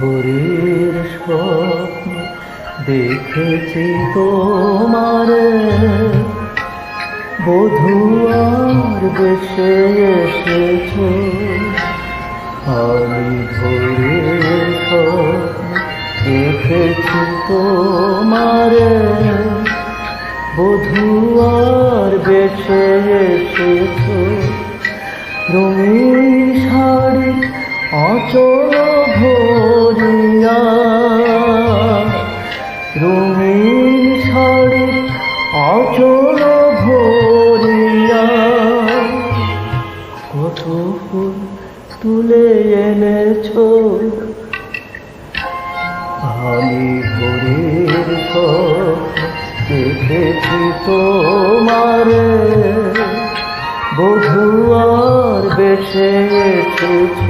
ভোরের স্বপ্ন দেখেছি তোমার। বধুয়ার বেশে এসেছ। আমি ভোরের স্বপ্ন দেখেছি তোমার। বধুয়ার বেশে এসেছ। রঙিন শাড়ি রঙিন শাড়ি অচল ভরিয়া। কত ফুল তুলে এনেছ? আমি ভোরের দেখেছি তোমার। বধুয়ার বেশে এসেছ